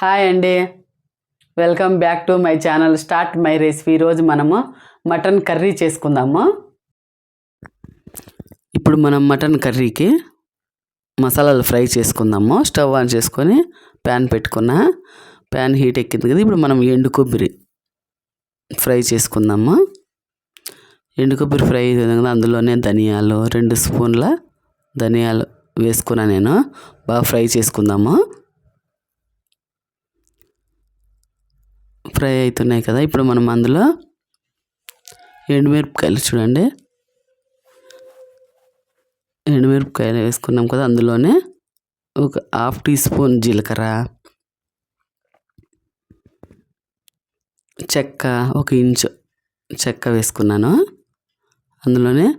Hi అండి. Welcome back to my channel start my recipe. ఈరోజు మనము మటన్ కర్రీ చేసుకుందాము. ఇప్పుడు మనం మటన్ కర్రీకి మసాలాలు ఫ్రై చేసుకుందాము. స్టవ్ ఆన్ చేసుకొని ప్యాన్ పెట్టుకున్న ప్యాన్ హీట్ ఎక్కింది కదా ఇప్పుడు మనం ఎండు కొబ్బరి ఫ్రై చేసుకుందాము. ఎండు కొబ్బరి ఫ్రై అయిపోయింది కదా అందులోనే ధనియాలు రెండు స్పూన్ల ధనియాలు వేసుకున్నా నేను. బాగా ఫ్రై చేసుకుందాము. ఫ్రై అవుతున్నాయి కదా ఇప్పుడు మనం అందులో ఎండుమిరపకాయలు చూడండి. ఎండుమిరపకాయలు వేసుకున్నాం కదా అందులోనే ఒక హాఫ్ టీ స్పూన్ జీలకర్ర చెక్క ఒక ఇంచు చెక్క వేసుకున్నాను. అందులోనే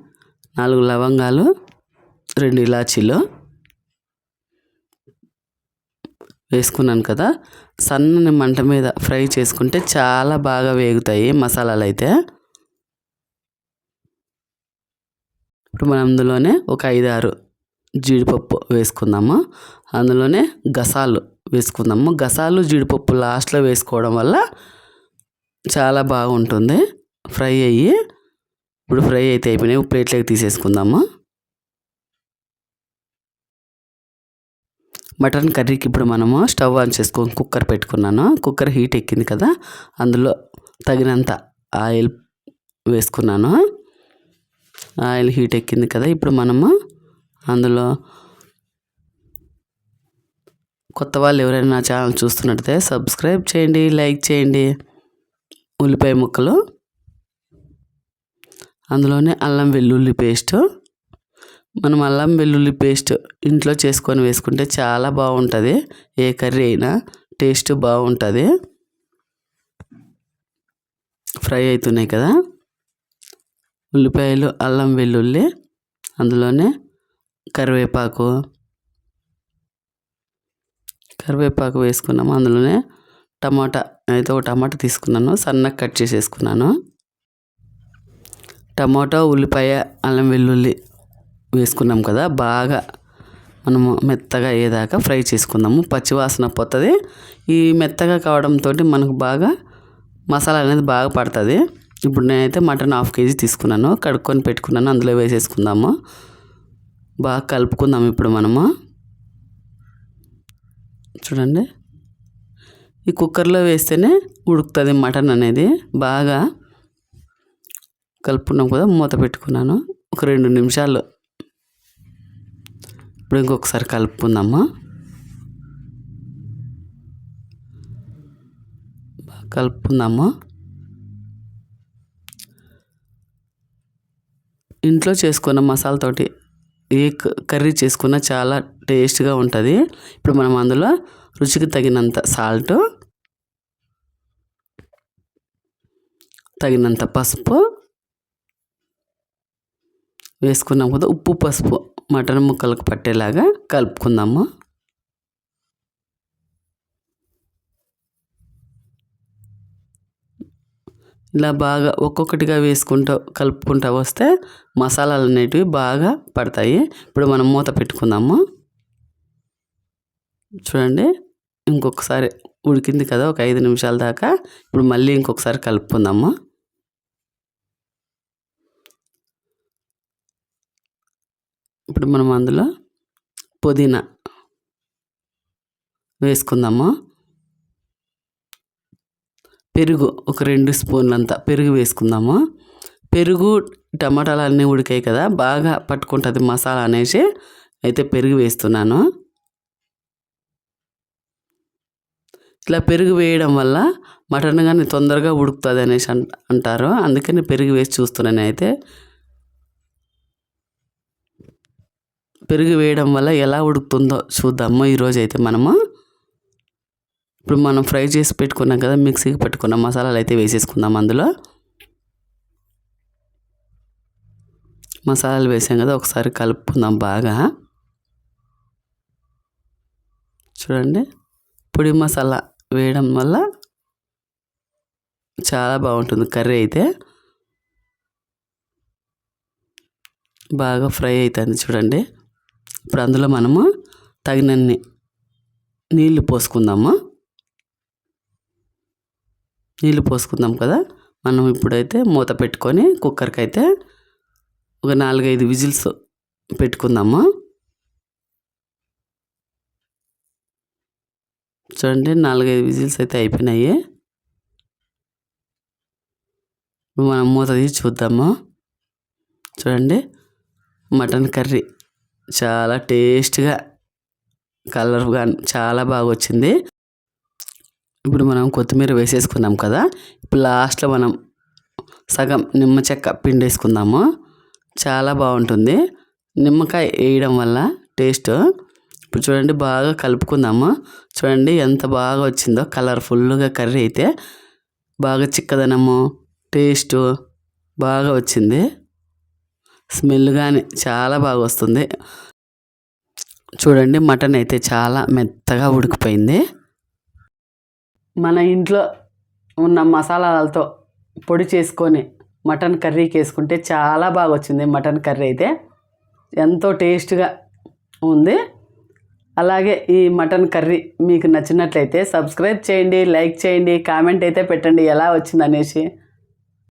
నాలుగు లవంగాలు రెండు ఇలాచీలు వేసుకున్నాను కదా సన్నని మంట మీద ఫ్రై చేసుకుంటే చాలా బాగా వేగుతాయి మసాలాలు అయితే. ఇప్పుడు మనం అందులోనే ఒక ఐదు ఆరు జీడిపప్పు వేసుకుందాము. అందులోనే గసాలు వేసుకుందాము. గసాలు జీడిపప్పు లాస్ట్లో వేసుకోవడం వల్ల చాలా బాగుంటుంది. ఫ్రై అయ్యి ఇప్పుడు ఫ్రై అయితే అయిపోయినాయి. ప్లేట్లోకి తీసేసుకుందాము. మటన్ కర్రీకి ఇప్పుడు మనము స్టవ్ ఆన్ చేసుకొని కుక్కర్ పెట్టుకున్నాను? కుక్కర్ హీట్ ఎక్కింది కదా అందులో తగినంత ఆయిల్ వేసుకున్నాను? ఆయిల్ హీట్ ఎక్కింది కదా ఇప్పుడు మనము అందులో కొత్త వాళ్ళు ఎవరైనా నా ఛానల్ చూస్తున్నట్టయితే సబ్స్క్రైబ్ చేయండి లైక్ చేయండి. ఉల్లిపాయ ముక్కలు అందులోనే అల్లం వెల్లుల్లి పేస్టు మనం అల్లం వెల్లుల్లి పేస్ట్ ఇంట్లో చేసుకొని వేసుకుంటే చాలా బాగుంటుంది. ఏ కర్రీ అయినా టేస్ట్ బాగుంటుంది. ఫ్రై అవుతున్నాయి కదా. ఉల్లిపాయలు అల్లం వెల్లుల్లి అందులోనే కరివేపాకు. కరివేపాకు వేసుకున్నాము అందులోనే టమాటా అయితే ఒక టమాటా తీసుకున్నాను సన్నగా కట్ చేసేసుకున్నాను. టమాటా ఉల్లిపాయ అల్లం వెల్లుల్లి వేసుకున్నాం కదా బాగా మనము మెత్తగా అయ్యేదాకా ఫ్రై చేసుకుందాము. పచ్చివాసన పోతుంది. ఈ మెత్తగా కావడంతో మనకు బాగా మసాలా అనేది బాగా పడుతుంది. ఇప్పుడు నేనైతే మటన్ హాఫ్ కేజీ తీసుకున్నాను. కడుక్కొని పెట్టుకున్నాను. అందులో వేసేసుకుందాము. బాగా కలుపుకుందాం ఇప్పుడు మనము. చూడండి. ఈ కుక్కర్లో వేస్తేనే ఉడుకుతుంది మటన్ అనేది. బాగా కలుపుకున్నాం కదా మూత పెట్టుకున్నాను. ఒక రెండు నిమిషాలు ఇప్పుడు ఇంకొకసారి కలుపుకుందామా? కలుపుకుందామా? ఇంట్లో చేసుకున్న మసాలాతోటి ఏ కర్రీ చేసుకున్నా చాలా టేస్ట్గా ఉంటుంది. ఇప్పుడు మనం అందులో రుచికి తగినంత సాల్ట్ తగినంత పసుపు వేసుకున్నాం కదా ఉప్పు పసుపు. మటన్ ముక్కలకు పట్టేలాగా కలుపుకుందాము? ఇలా బాగా ఒక్కొక్కటిగా వేసుకుంటూ కలుపుకుంటూ వస్తే మసాలాలు అనేటివి బాగా పడతాయి. ఇప్పుడు మనం మూత పెట్టుకుందాము? చూడండి ఇంకొకసారి ఉడికింది కదా ఒక ఐదు నిమిషాల దాకా. ఇప్పుడు మళ్ళీ ఇంకొకసారి కలుపుకుందాము? ఇప్పుడు మనం అందులో పుదీనా వేసుకుందాము? పెరుగు ఒక రెండు స్పూన్లంత పెరుగు వేసుకుందాము? పెరుగు టమాటాలు అన్నీ ఉడికాయి కదా బాగా పట్టుకుంటుంది మసాలా అనేసి అయితే పెరుగు వేస్తున్నాను. ఇట్లా పెరుగు వేయడం వల్ల మటన్ కానీ తొందరగా ఉడుకుతుంది అనేసి అంటారు. అందుకని పెరుగు వేసి చూస్తున్నాను అయితే పెరుగు వేయడం వల్ల ఎలా ఉడుకుతుందో చూద్దాము. ఈరోజు అయితే మనము ఇప్పుడు మనం ఫ్రై చేసి పెట్టుకున్నాం కదా మిక్సీకి పెట్టుకున్న మసాలాలు అయితే వేసేసుకుందాం అందులో. మసాలాలు వేసాం కదా ఒకసారి కలుపుకుందాం బాగా. చూడండి పొడి మసాలా వేయడం వల్ల చాలా బాగుంటుంది కర్రీ అయితే. బాగా ఫ్రై అవుతుంది చూడండి. ఇప్పుడు అందులో మనము తగినన్ని నీళ్ళు పోసుకుందాము. నీళ్ళు పోసుకుందాం కదా. మనం ఇప్పుడైతే మూత పెట్టుకొని కుక్కర్కి అయితే ఒక నాలుగైదు విజిల్స్ పెట్టుకుందాము. చూడండి నాలుగైదు విజిల్స్ అయితే అయిపోయినాయి. మనం మూత తీసి చూద్దాము. చూడండి మటన్ కర్రీ చాలా టేస్ట్గా కలర్గా చాలా బాగా వచ్చింది ఇప్పుడు మనం కొత్తిమీర వేసేసుకున్నాం కదా ఇప్పుడు లాస్ట్లో మనం సగం నిమ్మ చెక్క పిండి వేసుకుందాము చాలా బాగుంటుంది. నిమ్మకాయ వేయడం వల్ల టేస్ట్. ఇప్పుడు చూడండి బాగా కలుపుకుందాము. చూడండి ఎంత బాగా వచ్చిందో కలర్ఫుల్గా కర్రీ అయితే. బాగా చిక్కదనము టేస్ట్ బాగా వచ్చింది. స్మెల్ కానీ చాలా బాగా వస్తుంది. చూడండి మటన్ అయితే చాలా మెత్తగా ఉడికిపోయింది. మన ఇంట్లో ఉన్న మసాలాలతో పొడి చేసుకొని మటన్ కర్రీకి వేసుకుంటే చాలా బాగా వచ్చింది మటన్ కర్రీ అయితే. ఎంతో టేస్ట్గా ఉంది. అలాగే ఈ మటన్ కర్రీ మీకు నచ్చినట్లయితే సబ్స్క్రైబ్ చేయండి లైక్ చేయండి కామెంట్ అయితే పెట్టండి ఎలా వచ్చింది అనేసి